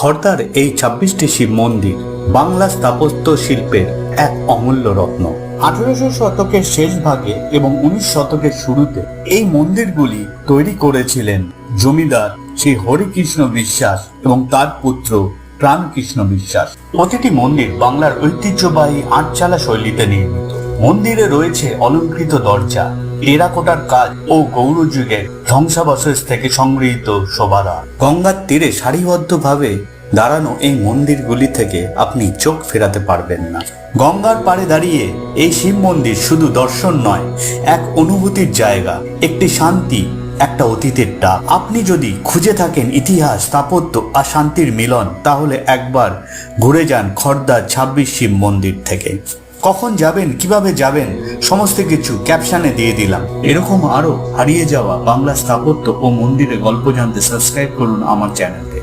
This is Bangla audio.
খর্দার এই ছাব্বিশটি শিব মন্দির বাংলা স্থাপত্য শিল্পের এক অমূল্য রত্ন। আঠারোশো শতকের শেষ ভাগে এবং উনিশ শতকের শুরুতে এই মন্দিরগুলি তৈরি করেছিলেন জমিদার শ্রী হরিকৃষ্ণ বিশ্বাস এবং তার পুত্র প্রাণকৃষ্ণ বিশ্বাস। প্রতিটি মন্দির বাংলার ঐতিহ্যবাহী আটচালা শৈলীতে নির্মিত। মন্দিরে রয়েছে অলঙ্কৃত দরজা, টেরাকোটার কাজ ও গৌরযুগের ধ্বংসাবশেষ থেকে সংগৃহীত শোভাদার গঙ্গার তীরে সারিবদ্ধভাবে দাঁড়ানো এই মন্দিরগুলি থেকে আপনি চোখ ফেরাতে পারবেন না। গঙ্গার পাড়ে দাঁড়িয়ে এই শিব মন্দির শুধু দর্শন নয়, এক অনুভূতির জায়গা, একটি শান্তি, একটা অতীতের ডাক। আপনি যদি খুঁজে থাকেন ইতিহাস, স্থাপত্য আর শান্তির মিলন, তাহলে একবার ঘুরে যান খর্দার ছাব্বিশ শিব মন্দির থেকে। কখন যাবেন, কীভাবে যাবেন, সমস্ত কিছু ক্যাপশনে দিয়ে দিলাম। এরকম আরও হারিয়ে যাওয়া বাংলা স্থাপত্য ও মন্দিরের গল্প জানতে সাবস্ক্রাইব করুন আমার চ্যানেল